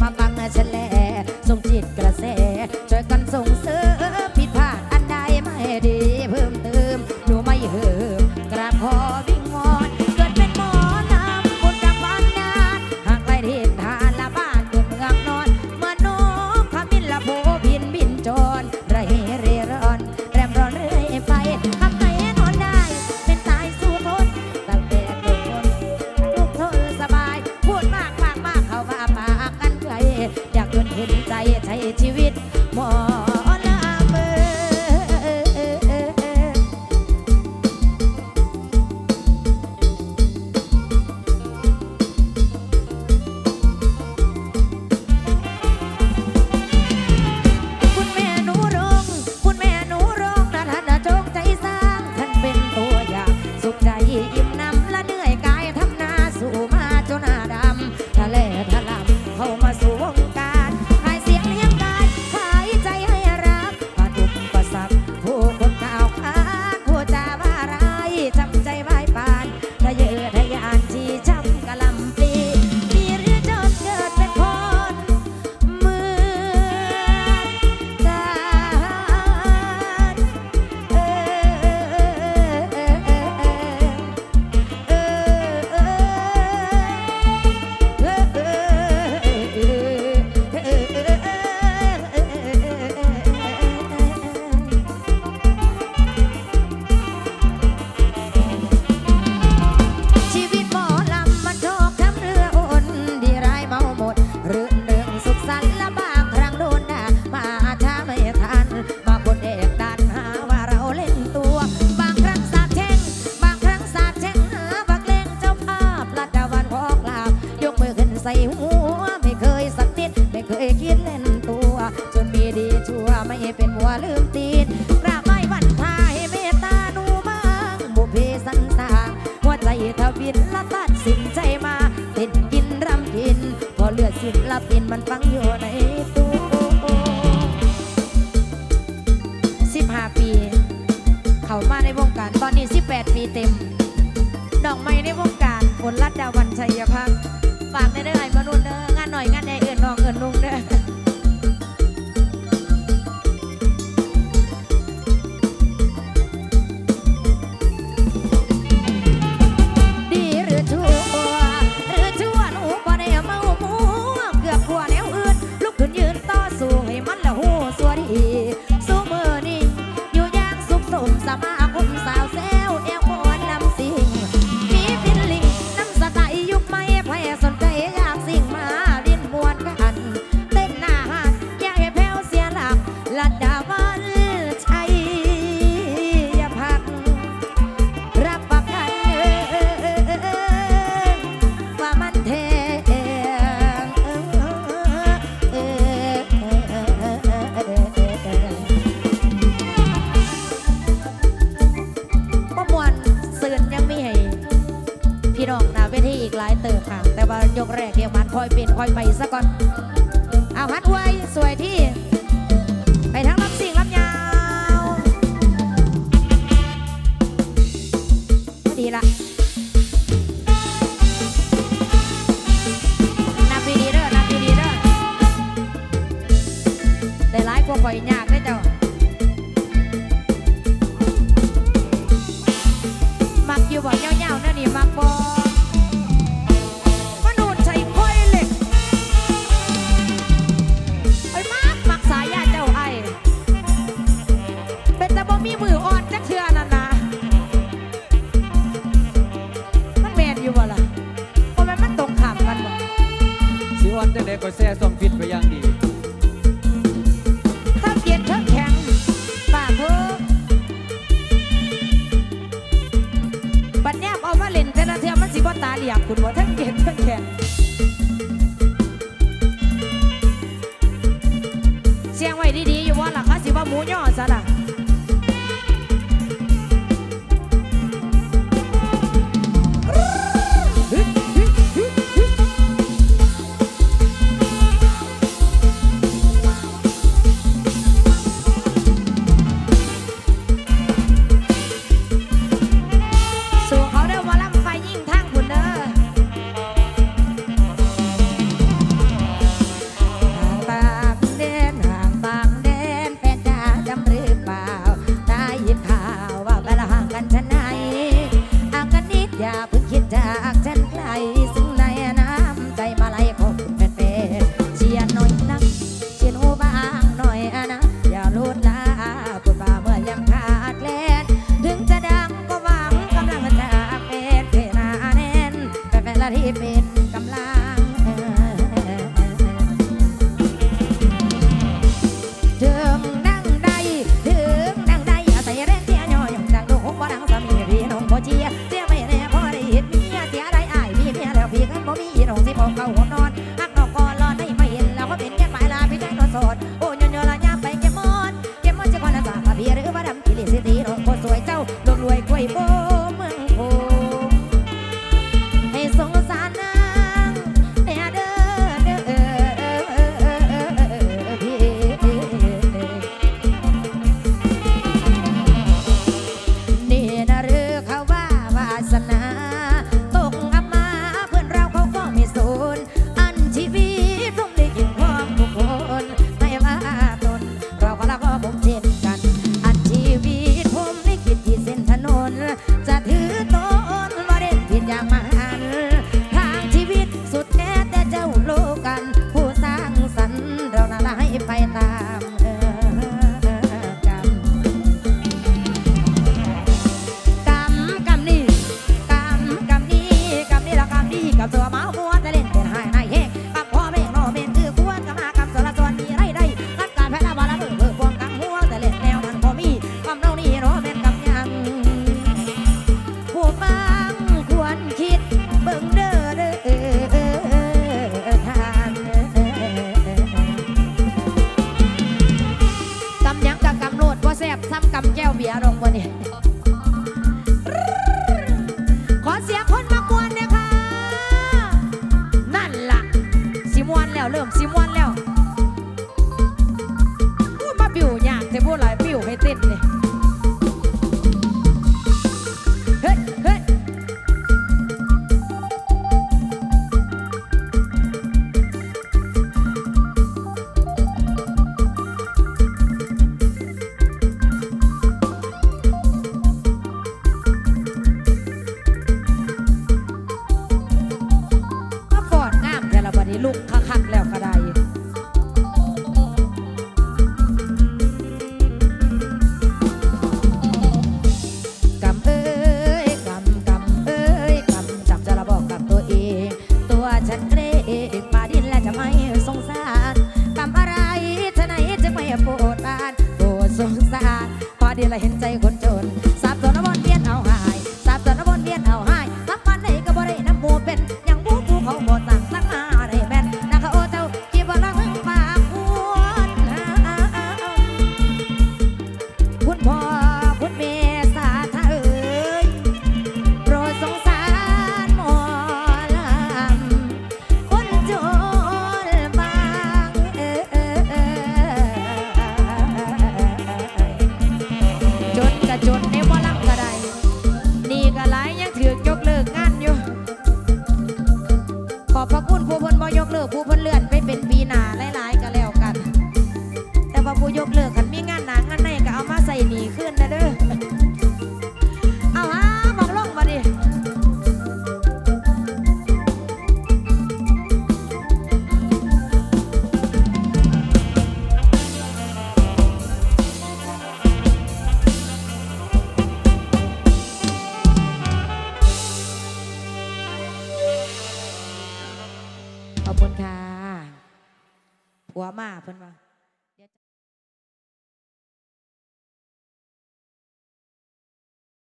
มาฟังฉันแล้ เป็นหัวลืมตีนกราบไม้วันทาให้เมตตาหนูบ้างบุเพสันตาหัวใจเทวินละตัดสินใจมาเล่นกินรำกิน พอเลือดสิ้นละปินมันฟังอยู่ในตู้สิบห้าปี เขามาในวงการตอนนี้สิบแปดปีเต็ม ดอกไม้ในวงการผลลัดดาวันชัยพักฝากในเรื่องไอ้มนุษย์เด้องานหน่อยงานใดเอื่นนอกเอื่นนุ่ง อยเป็นคอยไปซะก่อน pues